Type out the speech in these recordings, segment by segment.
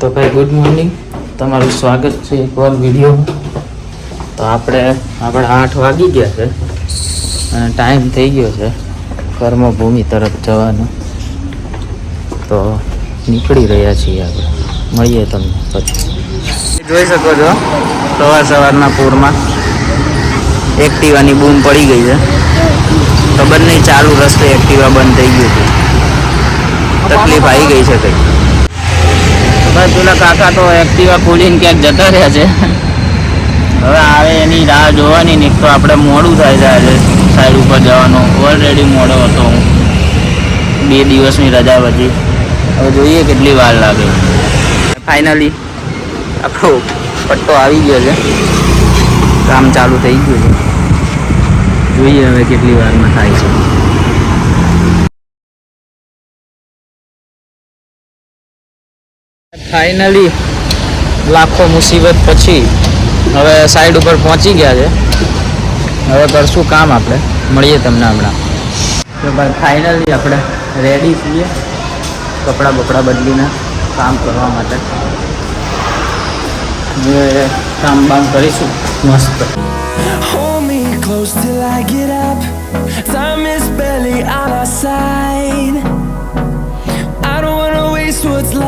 તો ભાઈ good morning તમારું સ્વાગત છે એકવાર વિડીયોમાં તો આપણે આપણે આઠ વાગી ગયા છે અને ટાઈમ થઈ ગયો છે કર્મભૂમિ તરફ જવાનો. તો નીકળી રહ્યા છીએ આપણે. મળીએ તમને પછી. જોઈ શકો છો, સવાર સવારના પૂરમાં એક્ટિવાની બૂમ પડી ગઈ છે. ખબર નહીં, ચાલુ રસ્તે એક્ટિવા બંધ થઈ ગયું છે તકલીફ આવી ગઈ છે કંઈ ભાઈ પેલા કાકા તો એક્ટિવા ખોલીને ક્યાંક જતા રહ્યા છે. હવે આવે એની રાહ જોવાની ને તો આપણે મોડું થાય છે સાઈડ ઉપર જવાનું. ઓલરેડી મોડો હતો હું. બે દિવસની રજા પછી હવે જોઈએ કેટલી વાર લાગે. ફાઇનલી આપણો પટ્ટો આવી ગયો છે. કામ ચાલુ થઈ ગયું છે. જોઈએ હવે કેટલી વારમાં થાય છે. ફાઇનલી લાખો મુસીબત પછી હવે સાઈડ ઉપર પહોંચી ગયા છે હવે કરશું કામ આપણે મળીએ તમને હમણાં તો આપણે રેડી છીએ કપડાં બપડા બદલીને કામ કરવા માટે કામ બામ કરીશું મસ્ત close till I get up. Time is barely on our side. I don't wanna waste what's left.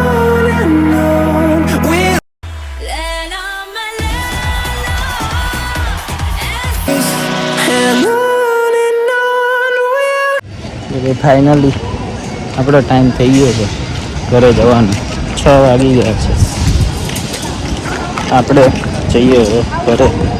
એટલે ફાઇનલી આપણો ટાઈમ થઈ ગયો છે. ઘરે જવાનો. છ વાગી ગયા છે. આપણે જઈએ ઘરે.